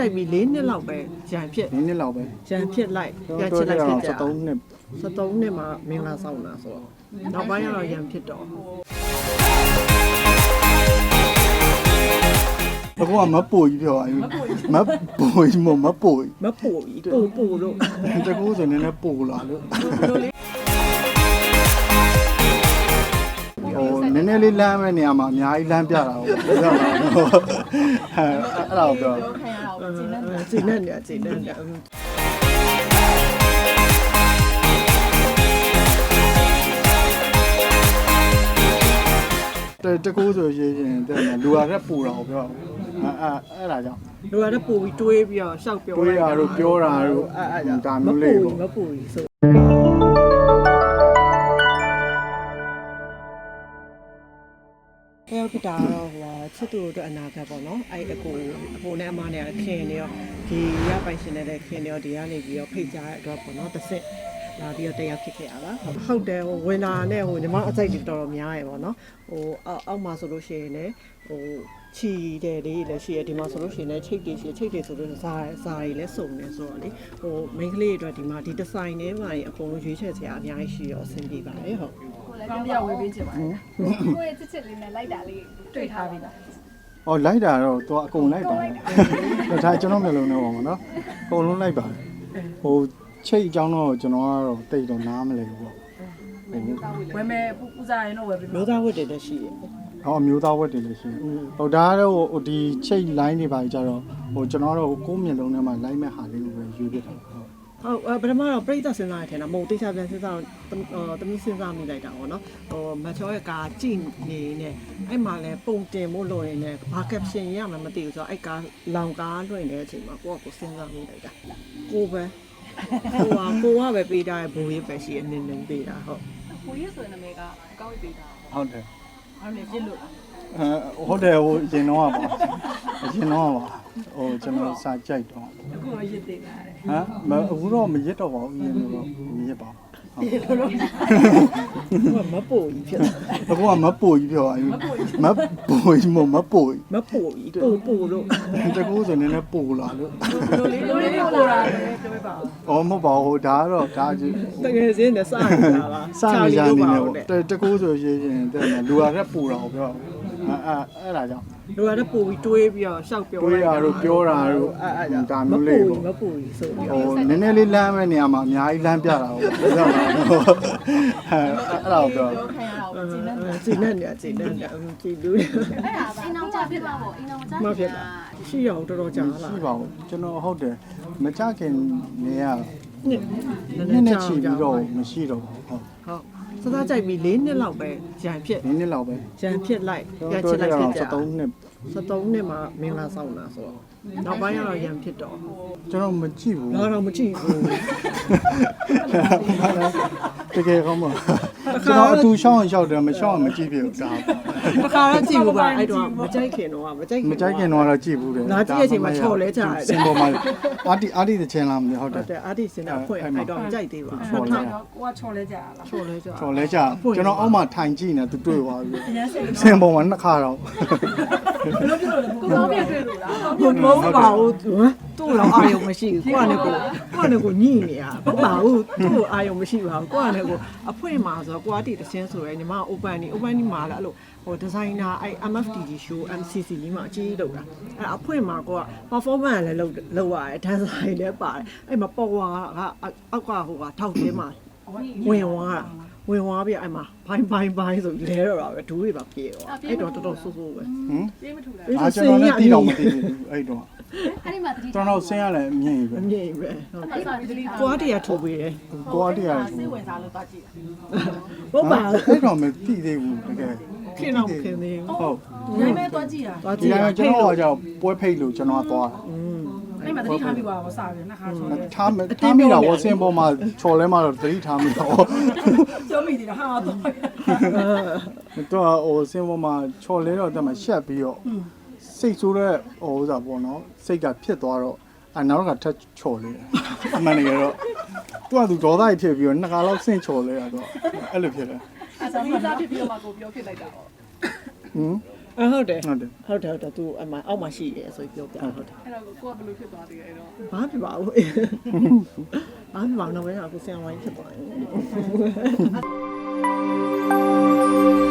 ကြိုက်ပြီး၄နှစ်လောက်ပဲရန်ဖြစ်နည်းနည်းလောက်ပဲရန်ဖြစ်လိုက်ကျွန်ပြန်တော်ချစ်လိုက်တော့ဖြစ်ကြ73နှစ်73နှစ်မှာမင်္ဂလာဆောင်တာဆိုတော့နောက်ပိုင်းကတော့ရန်ဖြစ်တော့အခုကမပူကြီးပြောပါဘူးမပူကြီးမမပူကြီးမပူကြီးပူပူလို့တကူဆိုနည်းနည်းပူလာလို့လို့လေးဟိုနည်းနည်းလေးလမ်းမဲ့နေရာမှာအများကြီးလမ်းပြတာဟုတ်ပြောတာအဲအဲ့ဒါကိုပြော ပြောခံရတာကိုကျင်းနေကျင်းနေတယ်ကျင်းနေတယ်တတကူဆိုရင်ရင်တဲ့လူရရက်ပူတာကိုပြောအဲအဲအဲ့ဒါကြောင့်လူကတော့ပူပြီးတွေးပြီးတော့ရှောက်ပြောတွေးရတို့ပြောတာတို့အဲ့အဲ့ဒါမျိုးလေးပေါ့မပူကြီးဆို အဲ့တော့ဒါတော့ဟိုဟာချစ်သူတို့အတွက်အနာဂတ်ပေါ့နော်အဲ့အကိုအကိုနဲ့အမနဲ့ခင်နေရောဒီရပိုင်ရှင်တဲ့ခင်နေရောဒီကနေပြီးတော့ဖိတ်ကြားတဲ့အတွက်ပေါ့နော်တစ်စစ်လာပြီးတော့တရားဖြစ်ခဲ့ရတာဟုတ်တယ်ဟိုဝင်တာနဲ့ဟိုညီမအစိတ်တွေတော်တော်များရယ်ပေါ့နော်ဟိုအောက်အောက်မှာဆိုလို့ရှိရင်လည်းဟိုချီတယ်လေးလည်းရှိရဒီမှာဆိုလို့ရှိရင်လည်းချိတ်တွေရှိချိတ်တွေဆိုလို့ဇာဇာတွေလည်းစုံနေဆိုတော့လေဟိုမိန်းကလေးတွေအတွက်ဒီမှာဒီဒီဇိုင်းထဲမှာအကုန်လုံးရွေးချယ်စရာအများကြီးရှိရောအဆင်ပြေပါတယ်ဟုတ် ကိုလည်းကောင်းတရားဝေပေးချင်ပါတယ်ကိုရဲ့ချစ်ချစ်လေးနဲ့လိုက်တာလေးတွေ့ထားပြီလား။အော်လိုက်တာတော့သူကအကုန်လိုက်တာ။ဒါကျွန်တော်မျိုးလုံးနဲ့ပါမှာနော်။အကုန်လုံးလိုက်ပါတယ်။ဟိုချိတ်အကြောင်းတော့ကျွန်တော်ကတော့တိတ်တော့နားမလဲဘူးပေါ့။ဝယ်မယ်ပူစားရင်တော့ဝယ်ပေးမယ်မျိုးသားဝတ်တွေလည်းရှိရယ်ဟောအမျိုးသားဝတ်တွေလည်းရှိတယ်။ဟိုဒါကတော့ဟိုဒီချိတ် line တွေပါကြတော့ဟိုကျွန်တော်တို့ကိုယ်မျက်လုံးထဲမှာ line မဲ့ဟာလေးကိုပဲယူပြတာ။ ဟုတ်ဟုတ်အဲပထမတော့ပြိဿစဉ်းစားရထင်တာမဟုတ်တိကျပြန်စဉ်းစားတော့တမီးစဉ်းစားမိလိုက်တာပေါ့နော်ဟိုမချောရဲ့ကာကြည့်နေနေအဲ့မှာလဲပုံတင်ဖို့လိုနေနေဘာကပ်ရှင်ရမှမသိဘူးဆိုတော့အဲ့ကာလောင်ကားလွှင့်နေတဲ့အချိန်မှာကိုကကိုစဉ်းစားမိလိုက်တာကိုပဲကိုကကိုကပဲပေးထားတဲ့ဘူရေးပဲရှိအနည်းနည်းပေးတာဟုတ်ကိုရဲ့ဆိုတဲ့နာမည်ကအကောင်းပေးတာဟုတ်တယ်အဲ့လေပြစ်လို့။အဲဟုတ်တယ်ဟိုရင်တော့ပါ။အရင်တော့ပါ။ဟိုကျွန်တော်စာကြိုက်တော့ အခုတော့ရစ်သေးတာတဲ့ဟမ်မအခုတော့မရစ်တော့ပါဘူးရင်တော့မရစ်ပါဘူးကမပူကြီးဖြစ်အခုကမပူကြီးပြောပါဘူးမပူကြီးမမပူကြီးမပူကြီးပူပူလို့တကူဆိုနည်းနည်းပူလာလို့လိုလေးလိုလေးပြောပူလာလာတယ်ပြောပါဦးအော်မဟုတ်ပါဘူးဒါကတော့ဒါကြီးတကယ်စင်းနဲ့စနေတာပါစနေကြနေနေဟုတ်တယ်ပေါ့တကူဆိုရင်ရင်တဲ့လူရရက်ပူတာကိုပြောအဲ အဲအဲ့ဒါကြောင့်လူကတော့ပူပြီးတွေးပြီးတော့ရှောက်ပြောတွေးရတို့ပြောတာတို့အဲ့အဲ့ဒါမျိုးလေးပေါ့မပူကြီးဆိုပြီးဟိုနည်းနည်းလေးလမ်းမဲ့နေရာမှာအများကြီးလမ်းပြတာဟုတ်ပြောတာအဲအဲ့ဒါကိုပြောပြောခံရတာကိုကျင်းနေကျင်းနေတယ်ကျင်းနေတယ်ကြည်လူတွေအဲ့ဒါအိမ်အောင်ကြဖြစ်မှာပေါ့အိမ်အောင်ကြမဖြစ်တာရှိရအောင်တော်တော်ကြာလာရှိပါဘူးကျွန်တော်ဟုတ်တယ်မကြခင်နေရနှစ်နည်းနည်းချီပြီးတော့မရှိတော့ဘူးဟုတ်ဟုတ် စသားကြိုက်ပြီး၄နှစ်လောက်ပဲရန်ဖြစ်နည်းနည်းလောက်ပဲရန်ဖြစ်လိုက်ကျွပြန်န်ချတော်စ်လိုက်တို့ဖြစ်ကြ73နှစ်73နှစ်မှာမင်္ဂလာဆောင်တာဆိုတော့နောက်ပိုင်းကတော့ရန်ဖြစ်တော့ကျွန်တော်မကြည့်ဘူးတော့တော့မကြည့်ဘူး တကယ်ကောင်းပါကျွန်တော်အတူရှောင်းအောင်ရှောက်တယ်မရှောင်းအောင်မကြည့်ပြဘူးဒါတခါတော့ကြည့်ဘူးပါအဲ့တော့မကြိုက်ခင်တော့မကြိုက်မကြိုက်ခင်တော့ကြည့်ဘူးတယ်လာကြည့်တဲ့အချိန်မှာချော်လဲကြတယ်စင်ပေါ်မှာအာတီအာတီတဲ့ချင်လားမဟုတ်ဟုတယ်တ်တယ်အာဒီစင်တာဖွင့်အဲ့တော့မကြိုက်သေးပါဘူးချော်လဲကိုကချော်လဲကြလားချော်လဲကြချော်လဲကြကျွန်တော်အောက်မှာထိုင်ကြည့်နေသူတွေ့သွားပြီအရင်စိတ်စင်ပေါ်မှာနှစ်ခါတော့ဘယ်လိုပြောလို့လဲကိုကောင်းပြတွေ့လို့လားဘုံမဟုတ်ပါဘူးသူ့တော့အာယုံမရှိဘူးကိုကလည်းကို ကိုကလည်းကိုညှိနေရဘာပါဘူးသူ့ကိုအာယုံမရှိပါဘူးကိုကလည်းကိုအဖွင့်မှာဆိုတော့ကိုကတိတချင်းဆိုရယ်ညီမ open နေ open နေမှာလားအဲ့လိုဟိုဒီဇိုင်နာအဲ့ MFDG show MCC ကြီးမှာအကြီးလုပ်တာအဲ့အဖွင့်မှာကိုက performance လည်းလုပ်လုပ်ရတယ် dancer တွေလည်းပါတယ်အဲ့မှာပေါ်ဝါကအောက်ကဟိုကထောက်သေးမှာဝင်ဝါ ဝင်ဝါပြအဲ့မှာဘိုင်းဘိုင်းဘိုင်းဆိုလဲတော့တာပဲဒူးတွေပါပြေတော့အဲ့တော့တော်တော်ဆိုးဆိုးပဲဟမ်ပြေးမထူလားအာကျွန်တော်လည်းတီးတော့မတီးဘူးအဲ့တော့အဲ့ဒီမှာတတိကျွန်တော်ဆင်းရလဲအမြင့်ကြီးပဲအမြင့်ပဲဟုတ်အဲ့ဒါတတိကိုအားတရထိုးပေးတယ်ကိုအားတရားစိတ်ဝင်စားလို့သွားကြည့်တာဟုတ်ပါအဲ့တော့မတီးသေးဘူးတကယ်ခင်တော့ခင်သေးဘူးဟုတ်နိုင်မဲ့သွားကြည့်တာသွားကြဒီည့်ကရကျွန်တော်ကကြောက်ပွဲဖိတ်လို့ကျွန်တော်ကသွားอืม အဲ့မှာတတိထားပြီးပါတော့စားပြီနှစ်ခါချော်လဲထားထားမိတာဝဆင်းပေါ်မှာချော်လဲမှာတော့သတိထားမိတော့ပြောမိသေးတာဟာတော့တော့ဟိုဆင်းပေါ်မှာချော်လဲတော့တက်မှာရှက်ပြီးတော့စိတ်ဆိုးတဲ့ဟိုဥစားပေါ့နော်စိတ်ကဖြစ်သွားတော့အနောက်ကထက်ချော်လဲအမှန်တကယ်တော့သူကသူဒေါသကြီးဖြစ်ပြီးတော့နှစ်ခါလောက်ဆင့်ချော်လဲရတော့အဲ့လိုဖြစ်တယ်အဲ့ဒါမိသားဖြစ်ပြီးတော့မှကိုပြောဖြစ်လိုက်တာပေါ့ဟင် အဟုတ်တယ်ဟုတ်တယ်ဟုတ်တယ်ဟုတ်တယ်သူအမအောက်မှာရှိတယ်ဆိုပြီးပြောပြဟုတ်တယ်အဲ့တော့ကိုကဘယ်လိုဖြစ်သွားသေးလဲအဲ့တော့ဘာဖြစ်ပါဘူးဘာဖြစ်ပါဘူးတော့ဘယ်တော့ကိုဆင်ဝိုင်းဖြစ်သွားတယ်